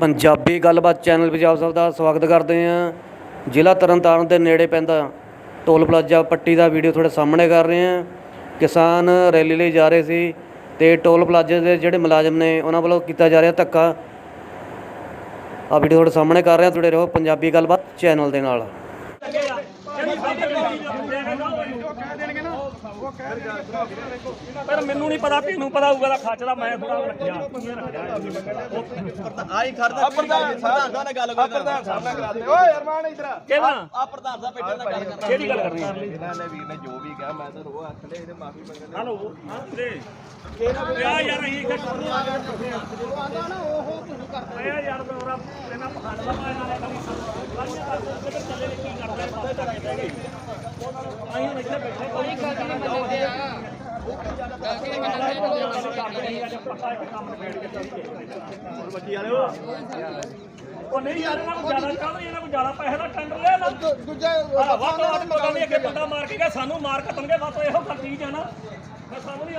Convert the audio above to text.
ਪੰਜਾਬੀ ਗੱਲਬਾਤ ਚੈਨਲ ਪੰਜਾਬ ਆਪ ਸਭ ਦਾ ਸਵਾਗਤ ਕਰਦੇ ਹਾਂ। ਜ਼ਿਲ੍ਹਾ ਤਰਨਤਾਰਨ ਦੇ ਨੇੜੇ ਪੈਂਦਾ ਟੋਲ ਪਲਾਜ਼ਾ ਪੱਟੀ ਦਾ ਵੀਡੀਓ ਤੁਹਾਡੇ ਸਾਹਮਣੇ ਕਰ ਰਹੇ ਹਾਂ। ਕਿਸਾਨ ਰੈਲੀ ਲਈ ਜਾ ਰਹੇ ਸੀ ਤੇ ਟੋਲ ਪਲਾਜ਼ੇ ਦੇ ਜਿਹੜੇ ਮੁਲਾਜ਼ਮ ਨੇ ਉਹਨਾਂ ਵੱਲੋਂ ਕੀਤਾ ਜਾ ਰਿਹਾ ਧੱਕਾ। ਆ ਵੀਡੀਓ ਤੁਹਾਡੇ ਸਾਹਮਣੇ ਕਰ ਰਹੇ ਹਾਂ। ਜੁੜੇ ਰਹੋ ਪੰਜਾਬੀ ਗੱਲਬਾਤ ਚੈਨਲ ਦੇ ਨਾਲ। ਪਰ ਮੈਨੂੰ ਨਹੀਂ ਪਤਾ ਤੈਨੂੰ ਪਤਾ ਹੋਊਗਾ ਦਾ ਖੱਚ ਦਾ ਮੈਂ ਥੋੜਾ ਰੱਖਿਆ। ਆਈ ਖੜਦਾ ਪ੍ਰਧਾਨ ਸਾਹਿਬ ਨਾਲ ਗੱਲ ਕੋਈ ਪ੍ਰਧਾਨ ਸਾਹਿਬ ਨਾਲ ਕਰਾ ਦੇ ਓਏ ਅਰਮਾਨ ਇਧਰ ਕਿਹਦਾ? ਆ ਪ੍ਰਧਾਨ ਸਾਹਿਬ ਬੈਠੇ ਨਾਲ ਗੱਲ ਕਰਨਾ। ਕਿਹੜੀ ਗੱਲ ਕਰਨੀ? ਇਹਨਾਂ ਨੇ ਵੀਰ ਨੇ ਜੋ ਵੀ ਕਿਹਾ ਮੈਂ ਤਾਂ ਰੋ ਹੱਥ ਲੈ ਇਹਦੇ ਮਾਫੀ ਮੰਗਣ ਹਲੋ ਹਾਂ ਤੇ ਯਾਰ ਯਾਰ ਮੇਰਾ ਇਹਨਾਂ ਪਖੰਡ ਦਾ ਨਾਲ ਕਰਦੇ ਚੱਲੇ ਕੀ ਕਰਦੇ ਅਸੀਂ ਇੱਥੇ ਬੈਠੇ ਕੋਈ ਆ ਉਹ ਨਹੀਂ ਯਾਰ ਇਹਨਾਂ ਨੂੰ ਜ਼ਿਆਦਾ ਚਾਹੁੰਦੇ ਇਹਨਾਂ ਨੂੰ ਜ਼ਿਆਦਾ ਪੈਸੇ ਦਾ ਟੈਂਡਰ ਲਿਆ ਨਾ ਦੂਜਾ ਵਾਹ ਤੋਂ ਵੱਧ ਪਤਾ ਨਹੀਂ ਅੱਗੇ ਬੰਦਾ ਮਾਰ ਕੇ ਗਿਆ ਸਾਨੂੰ ਮਾਰ ਕੱਟਣਗੇ ਵਾਹ ਤੋਂ ਇਹੋ ਗੱਲ ਚੀਜ਼ ਆ ਨਾ ਮੈਂ ਸਾਨੂੰ ਨਹੀਂ